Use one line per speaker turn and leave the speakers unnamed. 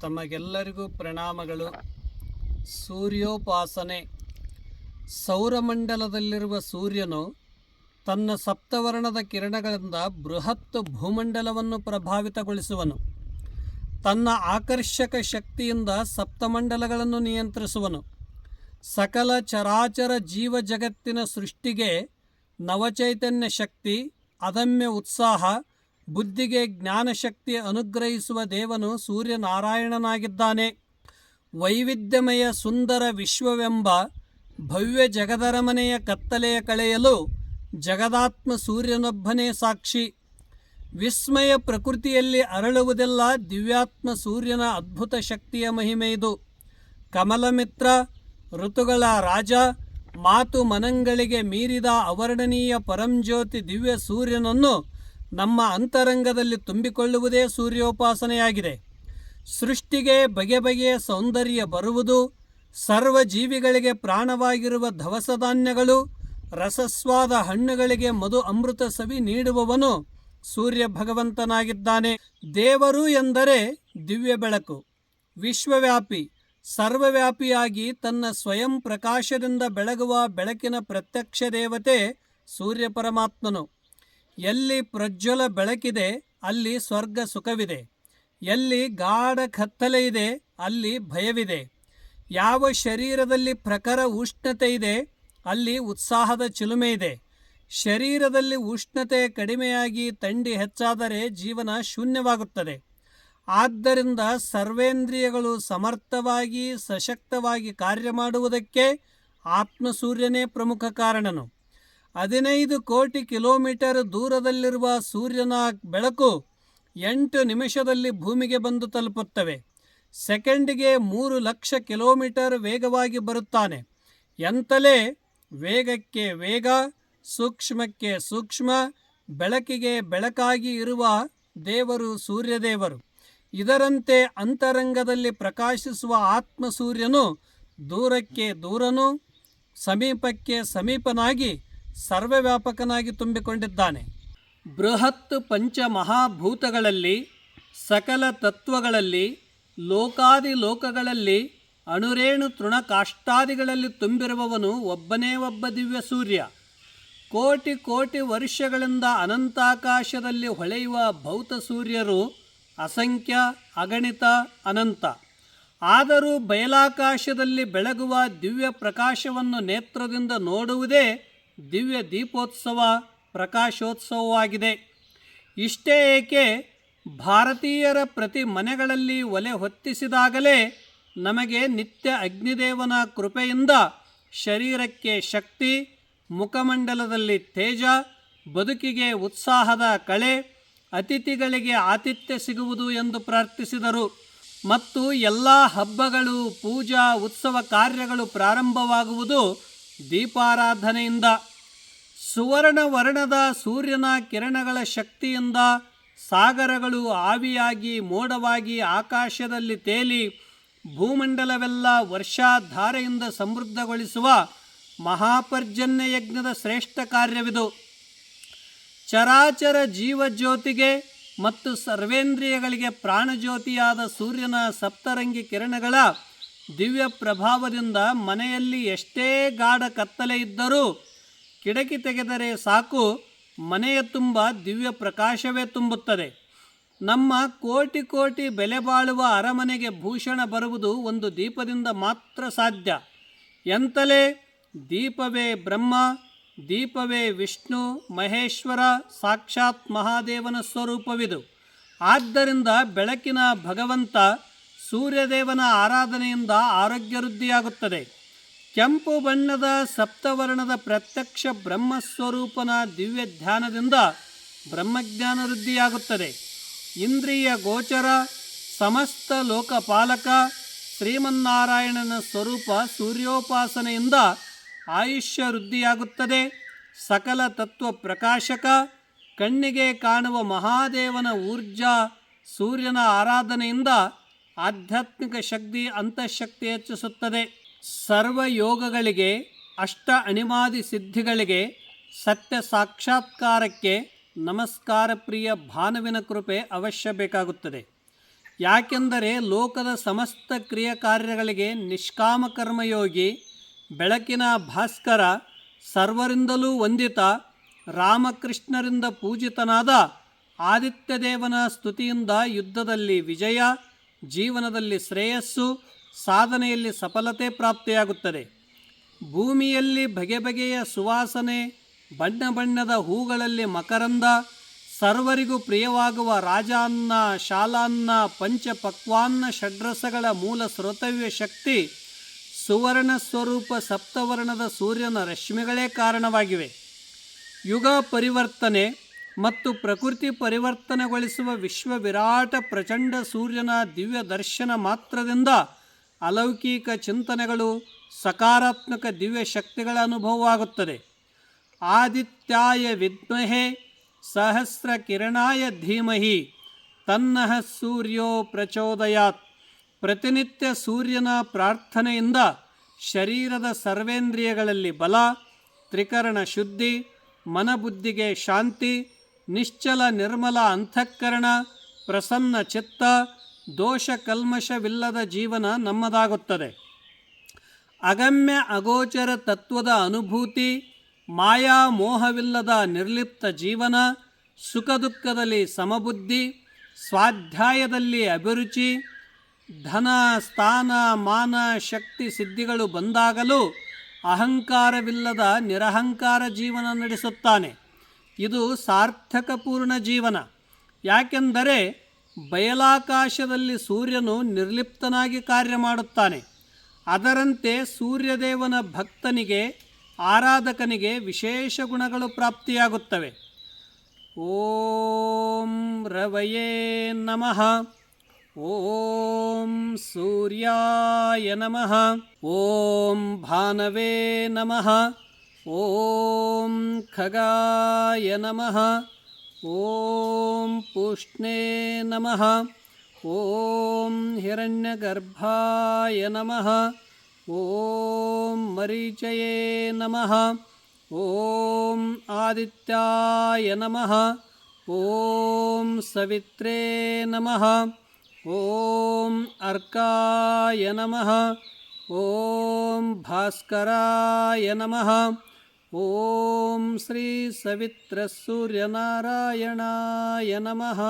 ತಮಗೆಲ್ಲರಿಗೂ ಪ್ರಣಾಮಗಳು. ಸೂರ್ಯೋಪಾಸನೆ. ಸೌರಮಂಡಲದಲ್ಲಿರುವ ಸೂರ್ಯನು ತನ್ನ ಸಪ್ತವರ್ಣದ ಕಿರಣಗಳಿಂದ ಬೃಹತ್ ಭೂಮಂಡಲವನ್ನು ಪ್ರಭಾವಿತಗೊಳಿಸುವನು. ತನ್ನ ಆಕರ್ಷಕ ಶಕ್ತಿಯಿಂದ ಸಪ್ತಮಂಡಲಗಳನ್ನು ನಿಯಂತ್ರಿಸುವನು. ಸಕಲ ಚರಾಚರ ಜೀವ ಜಗತ್ತಿನ ಸೃಷ್ಟಿಗೆ ನವಚೈತನ್ಯ ಶಕ್ತಿ, ಅದಮ್ಯ ಉತ್ಸಾಹ ಬುದ್ಧಿಗೆ ಜ್ಞಾನಶಕ್ತಿ ಅನುಗ್ರಹಿಸುವ ದೇವನು ಸೂರ್ಯನಾರಾಯಣನಾಗಿದ್ದಾನೆ. ವೈವಿಧ್ಯಮಯ ಸುಂದರ ವಿಶ್ವವೆಂಬ ಭವ್ಯ ಜಗದರಮನೆಯ ಕತ್ತಲೆಯ ಕಳೆಯಲು ಜಗದಾತ್ಮ ಸೂರ್ಯನೊಬ್ಬನೇ ಸಾಕ್ಷಿ. ವಿಸ್ಮಯ ಪ್ರಕೃತಿಯಲ್ಲಿ ಅರಳುವುದೆಲ್ಲ ದಿವ್ಯಾತ್ಮ ಸೂರ್ಯನ ಅದ್ಭುತ ಶಕ್ತಿಯ ಮಹಿಮೆಯಿದು ಕಮಲಮಿತ್ರ, ಋತುಗಳ ರಾಜ, ಮಾತು ಮನಂಗಳಿಗೆ ಮೀರಿದ ಅವರ್ಣನೀಯ ಪರಂಜ್ಯೋತಿ ದಿವ್ಯ ಸೂರ್ಯನನ್ನು ನಮ್ಮ ಅಂತರಂಗದಲ್ಲಿ ತುಂಬಿಕೊಳ್ಳುವುದೇ ಸೂರ್ಯೋಪಾಸನೆಯಾಗಿದೆ. ಸೃಷ್ಟಿಗೆ ಬಗೆ ಬಗೆಯ ಸೌಂದರ್ಯ ಬರುವುದು, ಸರ್ವ ಜೀವಿಗಳಿಗೆ ಪ್ರಾಣವಾಗಿರುವ ಧವಸಧಾನ್ಯಗಳು, ರಸಸ್ವಾದ ಹಣ್ಣುಗಳಿಗೆ ಮಧು ಅಮೃತ ಸವಿ ನೀಡುವವನು ಸೂರ್ಯ ಭಗವಂತನಾಗಿದ್ದಾನೆ ದೇವರು ಎಂದರೆ ದಿವ್ಯ ಬೆಳಕು. ವಿಶ್ವವ್ಯಾಪಿ, ಸರ್ವವ್ಯಾಪಿಯಾಗಿ ತನ್ನ ಸ್ವಯಂ ಪ್ರಕಾಶದಿಂದ ಬೆಳಗುವ ಬೆಳಕಿನ ಪ್ರತ್ಯಕ್ಷ ದೇವತೆ ಸೂರ್ಯ ಪರಮಾತ್ಮನು. ಎಲ್ಲಿ ಪ್ರಜ್ವಲ ಬೆಳಕಿದೆ, ಅಲ್ಲಿ ಸ್ವರ್ಗ ಸುಖವಿದೆ. ಎಲ್ಲಿ ಗಾಢ ಕತ್ತಲೆ ಇದೆ, ಅಲ್ಲಿ ಭಯವಿದೆ. ಯಾವ ಶರೀರದಲ್ಲಿ ಪ್ರಖರ ಉಷ್ಣತೆ ಇದೆ, ಅಲ್ಲಿ ಉತ್ಸಾಹದ ಚಿಲುಮೆ ಇದೆ. ಶರೀರದಲ್ಲಿ ಉಷ್ಣತೆ ಕಡಿಮೆಯಾಗಿ ತಂಡಿ ಹೆಚ್ಚಾದರೆ ಜೀವನ ಶೂನ್ಯವಾಗುತ್ತದೆ. ಆದ್ದರಿಂದ ಸರ್ವೇಂದ್ರಿಯಗಳು ಸಮರ್ಥವಾಗಿ ಸಶಕ್ತವಾಗಿ ಕಾರ್ಯ ಮಾಡುವುದಕ್ಕೆ ಆತ್ಮಸೂರ್ಯನೇ ಪ್ರಮುಖ ಕಾರಣನು. ಹದಿನೈದು ಕೋಟಿ ಕಿಲೋಮೀಟರ್ ದೂರದಲ್ಲಿರುವ ಸೂರ್ಯನ ಬೆಳಕು ಎಂಟು ನಿಮಿಷದಲ್ಲಿ ಭೂಮಿಗೆ ಬಂದು ತಲುಪುತ್ತವೆ. ಸೆಕೆಂಡಿಗೆ ಮೂರು ಲಕ್ಷ ಕಿಲೋಮೀಟರ್ ವೇಗವಾಗಿ ಬರುತ್ತಾನೆ. ಎಂತಲೇ ವೇಗಕ್ಕೆ ವೇಗ, ಸೂಕ್ಷ್ಮಕ್ಕೆ ಸೂಕ್ಷ್ಮ, ಬೆಳಕಿಗೆ ಬೆಳಕಾಗಿ ಇರುವ ದೇವರು ಸೂರ್ಯದೇವರು. ಇದರಂತೆ ಅಂತರಂಗದಲ್ಲಿ ಪ್ರಕಾಶಿಸುವ ಆತ್ಮ ಸೂರ್ಯನು ದೂರಕ್ಕೆ ದೂರನು, ಸಮೀಪಕ್ಕೆ ಸಮೀಪನಾಗಿ ಸರ್ವವ್ಯಾಪಕನಾಗಿ ತುಂಬಿಕೊಂಡಿದ್ದಾನೆ. ಬೃಹತ್ ಪಂಚಮಹಾಭೂತಗಳಲ್ಲಿ, ಸಕಲ ತತ್ವಗಳಲ್ಲಿ, ಲೋಕಾದಿ ಲೋಕಗಳಲ್ಲಿ, ಅಣುರೇಣು ತೃಣಕಾಷ್ಟಾದಿಗಳಲ್ಲಿ ತುಂಬಿರುವವನು ಒಬ್ಬನೇ ಒಬ್ಬ ದಿವ್ಯ ಸೂರ್ಯ. ಕೋಟಿ ಕೋಟಿ ವರ್ಷಗಳಿಂದ ಅನಂತಾಕಾಶದಲ್ಲಿ ಹೊಳೆಯುವ ಭೌತ ಸೂರ್ಯರು ಅಸಂಖ್ಯ, ಅಗಣಿತ, ಅನಂತ. ಆದರೂ ಬಯಲಾಕಾಶದಲ್ಲಿ ಬೆಳಗುವ ದಿವ್ಯ ಪ್ರಕಾಶವನ್ನು ನೇತ್ರದಿಂದ ನೋಡುವುದೇ ದಿವ್ಯ ದೀಪೋತ್ಸವ ಪ್ರಕಾಶೋತ್ಸವವಾಗಿದೆ. ಇಷ್ಟೇ ಏಕೆ ಭಾರತೀಯರ ಪ್ರತಿ ಮನೆಗಳಲ್ಲಿ ಒಲೆ ಹೊತ್ತಿಸಿದಾಗಲೇ ನಮಗೆ ನಿತ್ಯ ಅಗ್ನಿದೇವನ ಕೃಪೆಯಿಂದ ಶರೀರಕ್ಕೆ ಶಕ್ತಿ, ಮುಖಮಂಡಲದಲ್ಲಿ ತೇಜ, ಬದುಕಿಗೆ ಉತ್ಸಾಹದ ಕಳೆ, ಅತಿಥಿಗಳಿಗೆ ಆತಿಥ್ಯ ಸಿಗುವುದು ಎಂದು ಪ್ರಾರ್ಥಿಸಿದರು. ಮತ್ತು ಎಲ್ಲ ಹಬ್ಬಗಳು, ಪೂಜಾ, ಉತ್ಸವ ಕಾರ್ಯಗಳು ಪ್ರಾರಂಭವಾಗುವುದು ದೀಪಾರಾಧನೆಯಿಂದ, ಸುವರ್ಣ ವರ್ಣದ ಸೂರ್ಯನ ಕಿರಣಗಳ ಶಕ್ತಿಯಿಂದ ಸಾಗರಗಳು ಆವಿಯಾಗಿ ಮೋಡವಾಗಿ ಆಕಾಶದಲ್ಲಿ ತೇಲಿ, ಭೂಮಂಡಲವೆಲ್ಲ ವರ್ಷಾಧಾರೆಯಿಂದ ಸಮೃದ್ಧಗೊಳಿಸುವ ಮಹಾಪರ್ಜನ್ಯ ಯಜ್ಞದ ಶ್ರೇಷ್ಠ ಕಾರ್ಯವಿದು. ಚರಾಚರ ಜೀವಜ್ಯೋತಿಗೆ ಮತ್ತು ಸರ್ವೇಂದ್ರಿಯಗಳಿಗೆ ಪ್ರಾಣಜ್ಯೋತಿಯಾದ ಸೂರ್ಯನ ಸಪ್ತರಂಗಿ ಕಿರಣಗಳ ದಿವ್ಯ ಪ್ರಭಾವದಿಂದ ಮನೆಯಲ್ಲಿ ಎಷ್ಟೇ ಗಾಢ ಕತ್ತಲೆ ಇದ್ದರೂ ಕಿಡಕಿ ತೆಗೆದರೆ ಸಾಕು, ಮನೆಯ ತುಂಬ ದಿವ್ಯ ಪ್ರಕಾಶವೇ ತುಂಬುತ್ತದೆ. ನಮ್ಮ ಕೋಟಿ ಕೋಟಿ ಬೆಲೆ ಬಾಳುವ ಅರಮನೆಗೆ ಭೂಷಣ ಬರುವುದು ಒಂದು ದೀಪದಿಂದ ಮಾತ್ರ ಸಾಧ್ಯ. ಎಂತಲೇ ದೀಪವೇ ಬ್ರಹ್ಮ, ದೀಪವೇ ವಿಷ್ಣು, ಮಹೇಶ್ವರ, ಸಾಕ್ಷಾತ್ ಮಹಾದೇವನ ಸ್ವರೂಪವಿದು. ಆದ್ದರಿಂದ ಬೆಳಕಿನ ಭಗವಂತ ಸೂರ್ಯದೇವನ ಆರಾಧನೆಯಿಂದ ಆರೋಗ್ಯ ವೃದ್ಧಿಯಾಗುತ್ತದೆ. ಕೆಂಪು ಬಣ್ಣದ ಸಪ್ತವರ್ಣದ ಪ್ರತ್ಯಕ್ಷ ಬ್ರಹ್ಮಸ್ವರೂಪನ ದಿವ್ಯ ಧ್ಯಾನದಿಂದ ಬ್ರಹ್ಮಜ್ಞಾನ ವೃದ್ಧಿಯಾಗುತ್ತದೆ. ಇಂದ್ರಿಯ ಗೋಚರ, ಸಮಸ್ತ ಲೋಕಪಾಲಕ, ಶ್ರೀಮನ್ನಾರಾಯಣನ ಸ್ವರೂಪ ಸೂರ್ಯೋಪಾಸನೆಯಿಂದ ಆಯುಷ್ಯ ವೃದ್ಧಿಯಾಗುತ್ತದೆ. ಸಕಲ ತತ್ವ ಪ್ರಕಾಶಕ, ಕಣ್ಣಿಗೆ ಕಾಣುವ ಮಹಾದೇವನ ಊರ್ಜಾ ಸೂರ್ಯನ ಆರಾಧನೆಯಿಂದ ಆಧ್ಯಾತ್ಮಿಕ ಶಕ್ತಿ ಅಂತಃಶಕ್ತಿ ಹೆಚ್ಚಿಸುತ್ತದೆ. ಸರ್ವ ಯೋಗಗಳಿಗೆ, ಅಷ್ಟ ಅನಿಮಾದಿ ಸಿದ್ಧಿಗಳಿಗೆ, ಸತ್ಯ ಸಾಕ್ಷಾತ್ಕಾರಕ್ಕೆ ನಮಸ್ಕಾರ ಪ್ರಿಯ ಭಾನುವಿನ ಕೃಪೆ ಅವಶ್ಯ ಬೇಕಾಗುತ್ತದೆ. ಯಾಕೆಂದರೆ ಲೋಕದ ಸಮಸ್ತ ಕ್ರಿಯ ಕಾರ್ಯಗಳಿಗೆ ನಿಷ್ಕಾಮ ಕರ್ಮಯೋಗಿ, ಬೆಳಕಿನ ಭಾಸ್ಕರ, ಸರ್ವರಿಂದಲೂ ವಂದಿತ, ರಾಮಕೃಷ್ಣರಿಂದ ಪೂಜಿತನಾದ ಆದಿತ್ಯದೇವನ ಸ್ತುತಿಯಿಂದ ಯುದ್ಧದಲ್ಲಿ ವಿಜಯ ಜೀವನದಲ್ಲಿ ಶ್ರೇಯಸ್ಸು, ಸಾಧನೆಯಲ್ಲಿ ಸಫಲತೆ ಪ್ರಾಪ್ತಿಯಾಗುತ್ತದೆ. ಭೂಮಿಯಲ್ಲಿ ಬಗೆ ಬಗೆಯ ಸುವಾಸನೆ, ಬಣ್ಣ ಬಣ್ಣದ ಹೂಗಳಲ್ಲಿ ಮಕರಂದ, ಸರ್ವರಿಗೂ ಪ್ರಿಯವಾಗುವ ರಾಜಾನ್ನ, ಶಾಲಾನ್ನ, ಪಂಚಪಕ್ವಾನ್ನ ಷಡ್ರಸಗಳ ಮೂಲ ಸ್ರೋತವ್ಯ ಶಕ್ತಿ, ಸುವರ್ಣ ಸ್ವರೂಪ ಸಪ್ತವರ್ಣದ ಸೂರ್ಯನ ರಶ್ಮಿಗಳೇ ಕಾರಣವಾಗಿವೆ. ಯುಗ ಪರಿವರ್ತನೆ ಮತ್ತು ಪ್ರಕೃತಿ ಪರಿವರ್ತನೆಗೊಳಿಸುವ ವಿಶ್ವ ವಿರಾಟ ಪ್ರಚಂಡ ಸೂರ್ಯನ ದಿವ್ಯ ದರ್ಶನ ಮಾತ್ರದಿಂದ ಅಲೌಕಿಕ ಚಿಂತನೆಗಳು ಸಕಾರಾತ್ಮಕ ದಿವ್ಯ ಶಕ್ತಿಗಳ ಅನುಭವವಾಗುತ್ತದೆ. ಆದಿತ್ಯಾಯ ವಿದ್ಮಹೆ ಸಹಸ್ರ ಕಿರಣಾಯ ಧೀಮಹಿ ತನ್ನಃ ಸೂರ್ಯೋ ಪ್ರಚೋದಯಾತ್. ಪ್ರತಿನಿತ್ಯ ಸೂರ್ಯನ ಪ್ರಾರ್ಥನೆಯಿಂದ ಶರೀರದ ಸರ್ವೇಂದ್ರಿಯಗಳಲ್ಲಿ ಬಲ, ತ್ರಿಕರಣ ಶುದ್ಧಿ, ಮನಬುದ್ಧಿಗೆ ಶಾಂತಿ ನಿಶ್ಚಲ ನಿರ್ಮಲ ಅಂತಃಕರಣ, ಪ್ರಸನ್ನ ಚಿತ್ತ, ದೋಷ ಕಲ್ಮಶವಿಲ್ಲದ ಜೀವನ ನಮ್ಮದಾಗುತ್ತದೆ. ಅಗಮ್ಯ ಅಗೋಚರ ತತ್ವದ ಅನುಭೂತಿ, ಮಾಯಾ ಮೋಹವಿಲ್ಲದ ನಿರ್ಲಿಪ್ತ ಜೀವನ, ಸುಖ ದುಃಖದಲ್ಲಿ ಸಮಬುದ್ಧಿ, ಸ್ವಾಧ್ಯಾಯದಲ್ಲಿ ಅಭಿರುಚಿ, ಧನ, ಸ್ಥಾನ, ಮಾನ, ಶಕ್ತಿ ಸಿದ್ಧಿಗಳು ಬಂದಾಗಲೂ ಅಹಂಕಾರವಿಲ್ಲದ ನಿರಹಂಕಾರ ಜೀವನ ನಡೆಸುತ್ತಾನೆ. ಇದು ಸಾರ್ಥಕಪೂರ್ಣ ಜೀವನ. ಯಾಕೆಂದರೆ ಬಯಲಾಕಾಶದಲ್ಲಿ ಸೂರ್ಯನು ನಿರ್ಲಿಪ್ತನಾಗಿ ಕಾರ್ಯ ಮಾಡುತ್ತಾನೆ. ಅದರಂತೆ ಸೂರ್ಯದೇವನ ಭಕ್ತನಿಗೆ, ಆರಾಧಕನಿಗೆ ವಿಶೇಷ ಗುಣಗಳು ಪ್ರಾಪ್ತಿಯಾಗುತ್ತವೆ. ಓಂ ರವಯೇ ನಮಃ. ಓಂ ಸೂರ್ಯಾಯ ನಮಃ. ಓಂ ಭಾನವೇ ನಮಃ. ॐ खगाय नमः। ॐ पूष्णे नमः। ॐ हिरण्यगर्भाय नमः। ॐ मरीचये नमः। ॐ आदित्याय नमः। ॐ सवित्रे नमः। ॐ अर्काय नमः। ॐ भास्कराय नमः। ॐ श्रीसवित्रसूर्यनारायणाय नमः।